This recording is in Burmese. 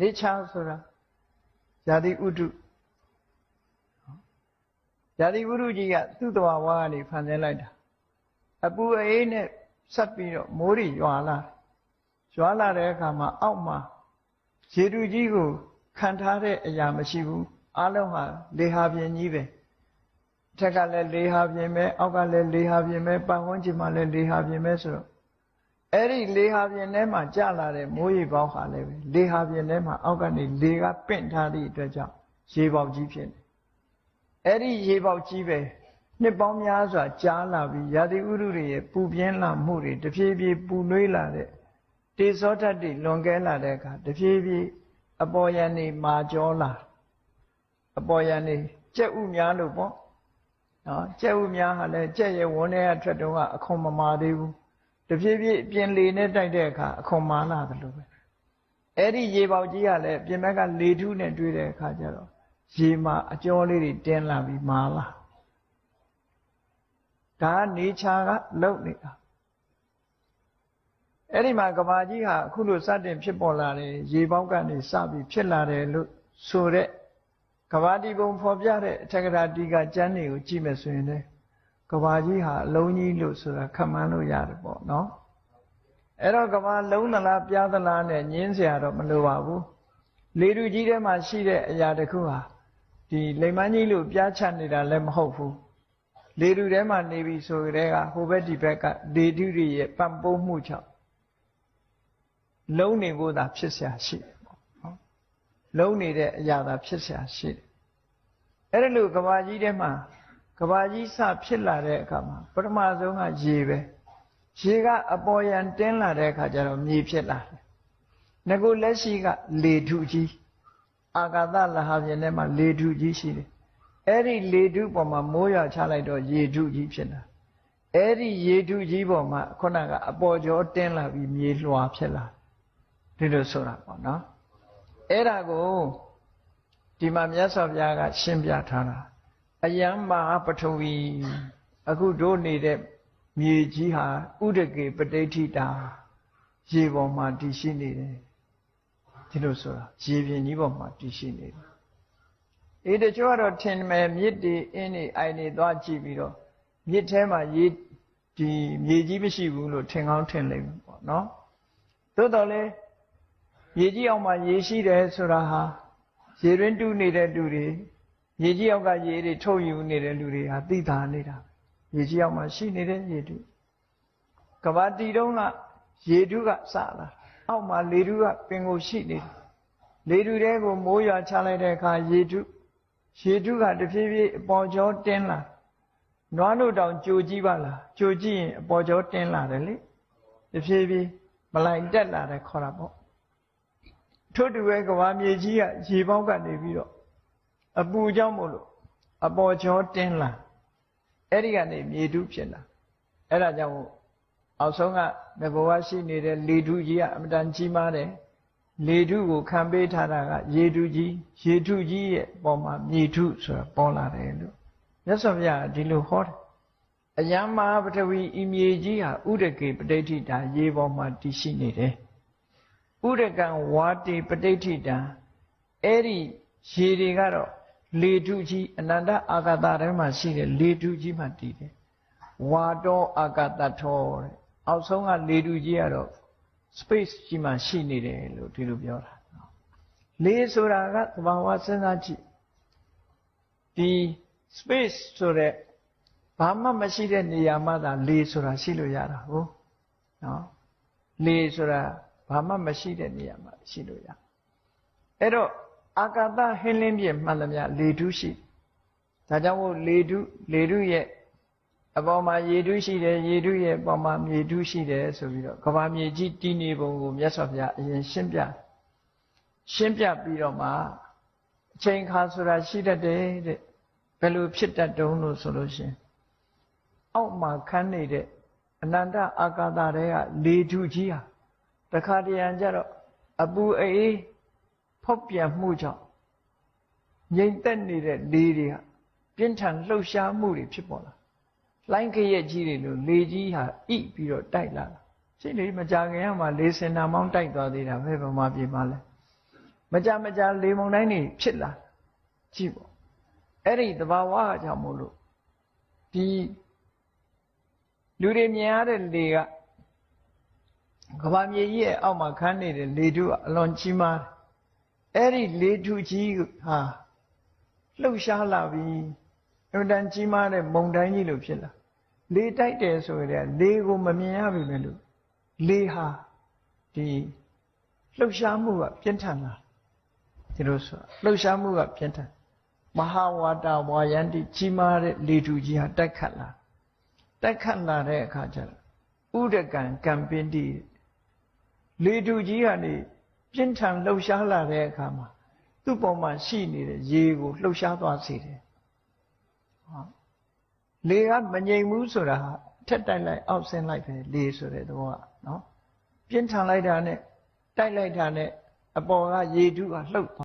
နေချာဆိုတာဇာတိဥတုဇာတိဥတုကြီးကသူ့တော်ဝါကနေဖန်ဆင်းလိုက်တာအပူအေးနဲ့ဆက်ပြီးတော့မိုးတွေရွာလာရွာလာတဲ့အခါမှာအောက်မှာရေတူကြီးကိုခံထားတဲ့အရာမရှိဘူးအလုံးဟာလေဟာပြင်းကြီးပဲထက်ကလည်းလေဟာပြင်းပဲအောက်ကလည်းလေဟာပြင်းပဲပတ်ဝန်းကျင်မှာလည်းလေဟာပြင်းပဲဆိုတော့ အဲ့ဒီလေဟာပြင်းထဲမှာကျလာတဲ့မိုးရေပေါက်ဟာလည်းပဲလေဟာပြင်းထဲမှာအောက်ကနေလေကပင့်ထားသည့်အတွက်ကြောင့်ရေပေါက်ကြီးဖြစ်နေအဲ့ဒီရေပေါက်ကြီးပဲနှစ်ပေါင်းများစွာကြားလာပြီးရာသီဥတုတွေရဲ့ပူပြင်းလာမှုတွေတဖြည်းဖြည်းပူနွေးလာတဲ့တေဇောဓာတ်တွေလွန်ကဲလာတဲ့အခါတဖြည်းဖြည်းအပေါ်ယံနေမာကြောလာအပေါ်ယံနေကြက်ဥများလို့ပေါ့နော်ကြက်ဥများဟာလည်းကြက်ရဲ့ဝန်းထဲကထွက်တော့အခွန်မမာသေးဘူး တဖြည်းဖြည်းပြင်လေနဲ့တိုက်တဲ့အခါအခွန်မာလာတယ်လို့ပဲအဲ့ဒီရေပေါက်ကြီးကလည်းပြင်ဘက်ကလေထုနဲ့တွေ့တဲ့အခါကျတော့ရေမှာအကျော်လေးတွေတင်းလာပြီးမာလာဒါကနေချာကလုံနေတာအဲ့ဒီမှာကဘာကြီးဟာအခုလိုစတင်ဖြစ်ပေါ်လာတယ်ရေပေါက်ကနေစပြီးဖြစ်လာတယ်လို့ဆိုတဲ့ကဘာတီပုံဖော်ပြတဲ့အထက်ကရာတီကကျမ်းတွေကိုကြည့်မယ်ဆိုရင်လေ ကဘာကြီးဟာအလုံးကြီးလို့ဆိုတာခန့်မှန်းလို့ရတယ်ပေါ့နော်အဲ့တော့ကဘာလုံးသလားပြားသလားနဲ့ညင်းเสียတော့မလိုပါဘူးလေတူကြီးထဲမှာရှိတဲ့အရာတစ်ခုဟာဒီလိမ်မန်းကြီးလို့ပြားချနေတာလည်းမဟုတ်ဘူးလေတူထဲမှာနေပြီဆိုကြတဲ့ကဟိုဘက်ဒီဘက်ကလေတူတွေရဲ့ပံ့ပိုးမှုကြောင့်လုံးနေဖို့သာဖြစ်เสียရှိတယ်ပေါ့နော်လုံးနေတဲ့အရာသာဖြစ်เสียရှိတယ်အဲ့ဒါလို့ကဘာကြီးထဲမှာ ကဘာကြီးစဖြစ်လာတဲ့အခါမှာပထမဆုံးကရေပဲရေကအပေါ်ယံတင်းလာတဲ့အခါကျတော့မြေဖြစ်လာတယ်ငကုလက်ရှိကလေထုကြီးအာကာသလဟာပြင်ထဲမှာလေထုကြီးရှိတယ်အဲ့ဒီလေထုပေါ်မှာမိုးရွာချလိုက်တော့ရေထုကြီးဖြစ်လာအဲ့ဒီရေထုကြီးပေါ်မှာခုနကအပေါ်ကျော်တင်းလာပြီးမြေလွှာဖြစ်လာဒီလိုဆိုတာပေါ့နော်အဲ့ဒါကိုဒီမှာမြတ်စွာဘုရားကရှင်းပြထားတာ အယံမဟာပထဝီအခုတို့နေတဲ့မြေကြီးဟာဥဒကေပဋိဋ္ဌိတာရေပေါ်မှာတည်ရှိနေတယ်ဒီလိုဆိုတာရေပြင်ကြီးပေါ်မှာတည်ရှိနေတယ်အေးတချို့ကတော့ထင်မယ်မြစ်တွေအင်းတွေအိုင်တွေသွားကြည့်ပြီးတော့မြစ်ထဲမှာရေဒီမြေကြီးမရှိဘူးလို့ထင်ကောင်းထင်လိမ့်မယ်ပေါ့နော်သို့တော်လည်းရေကြီးအောင်မှာရေရှိတယ်ဆိုတာဟာရေရင်းတူးနေတဲ့လူတွေ ရေကြီးအောက်ကရေတွေထုတ်ယူနေတဲ့လူတွေဟာသိတာနေတာရေကြီးအောက်မှာရှိနေတဲ့ရေတူကဘာတီတုံးကရေတူးကစလာအောက်မှာလေတူးကပင်ကိုရှိနေတယ်လေတူးတဲကိုမိုးရွာချလိုက်တဲ့အခါရေတူးရေတူးကတဖြည်းဖြည်းအပေါ်ကျော်တင်းလာနွားတို့တောင်ကြိုကြည့်ပါလားကြိုကြည့်ရင်အပေါ်ကျော်တင်းလာတယ်လေတဖြည်းဖြည်းမလိုက်တက်လာတယ်ခေါ်တာပေါ့ထို့တူပဲကဘာမြေကြီးကရေပေါက်ကနေပြီးတော့ အပူကြောင့်မို့လို့အပေါ်ကျော်တင်းလာအဲ့ဒီကနေမြေတူးဖြစ်လာအဲ့ဒါကြောင့်အောက်ဆုံးကငဘဝရှိနေတဲ့လေထုကြီးကအမတန်ကြီးမားတယ်လေထုကိုခံပေးထားတာကရေထုကြီးရေထုကြီးရဲ့ပေါ်မှာမြေထုဆိုတာပေါ်လာတယ်လို့မြတ်စွာဘုရားဒီလိုဟောတယ်အယံမဟာပထဝီဤမြေကြီးဟာဥဒကေပဋိဋ္ဌိတာ ရေပေါ်မှာတည်ရှိနေတယ်ဥဒကံဝါတိပဋိဋ္ဌိတာအဲ့ဒီရေတွေကတော့ လေထုကြီးအနန္တအာဂတထဲမှာရှိတဲ့လေထုကြီးမှတည်တယ်ဝါတောအာဂတထောတဲ့အောက်ဆုံးကလေထုကြီးကတော့ space ကြီးမှရှိနေတယ်လို့ဒီလိုပြောတာလေဆိုတာကသဘာဝစဉ်းစားကြည့်ဒီ space ဆိုတဲ့ဘာမှမရှိတဲ့နေရာမှာသာလေဆိုတာရှိလို့ရတာဟုတ်နော်လေဆိုတာဘာမှမရှိတဲ့နေရာမှာရှိလို့ရအဲ့တော့ အာကာသဟင်းလင်းပြည့်မှန်သမျှလေထုရှိဒါကြောင့်မို့လေထုလေထုရဲ့အပေါ်မှာရေထုရှိတယ်ရေထုရဲ့ပေါ်မှာမြေထုရှိတယ်ဆိုပြီးတော့ကဘာမြေကြီးတည်နေပုံကိုမြတ်စွာဘုရားအရင်ရှင်းပြရှင်းပြပြီးတော့မှအချိန်ခါဆိုတာရှိတတ်တယ်တဲ့ဘယ်လိုဖြစ်တတ်တုံးလို့ဆိုလို့ရှင်အောက်မှာခန်းနေတဲ့အနန္တအာကာသတွေကလေထုကြီးဟာတခါတရံကျတော့အပူအေး ဖောက်ပြန်မှုကြောင့်ငြိမ်သက်နေတဲ့လေတွေကပြင်းထန်လှုပ်ရှားမှုတွေဖြစ်ပေါ်လာလိုင်းခရက်ကြီးတွေလို့လေကြီးဟာဣပြီးတော့တိုက်လာတာရှိလေမကြခင်ကမှလေစင်နာမောင်းတိုက်သွားသေးတာပဲဗမာပြည်မှာလဲမကြမကြလေမုန်တိုင်းတွေဖြစ်လာကြည့်ပေါ့အဲ့ဒီသဘာဝအကြောင်းမို့လို့ဒီလူတွေမြင်ရတဲ့လေကကဘာမြေကြီးရဲ့အောက်မှာခန်းနေတဲ့လေထုကအလွန်ကြီးမားတယ် အဲ့ဒီလေထုကြီးဟာလှုပ်ရှားလာပြီးအမှန်တန်ကြီးမားတဲ့မုန်တိုင်းကြီးလို့ဖြစ်လာလေတိုက်တယ်ဆိုရင်လေကိုမမြင်ရပြီလေလို့လေဟာဒီလှုပ်ရှားမှုကပြင်းထန်လာဒီလိုဆိုလှုပ်ရှားမှုကပြင်းထန်မဟာဝါတာဝါယန္တိကြီးမားတဲ့လေထုကြီးဟာတိုက်ခတ်လာတိုက်ခတ်လာတဲ့အခါကျတော့ဥဒကံကံပင်တိလေထုကြီးကနေ ပြင်းထန်လှုပ်ရှားလာတဲ့အခါမှာသူ့ပေါ်မှာရှိနေတဲ့ရေကိုလှုပ်ရှားသွားစေတယ်ဟောလေကမငြိမ်ဘူးဆိုတာဟာထက်တိုက်လိုက်အောက်ဆင်းလိုက်ပဲလေဆိုတဲ့သဘောကနော်ပြင်းထန်လိုက်တာနဲ့တိုက်လိုက်တာနဲ့အပေါ်ကရေထုကလှုပ်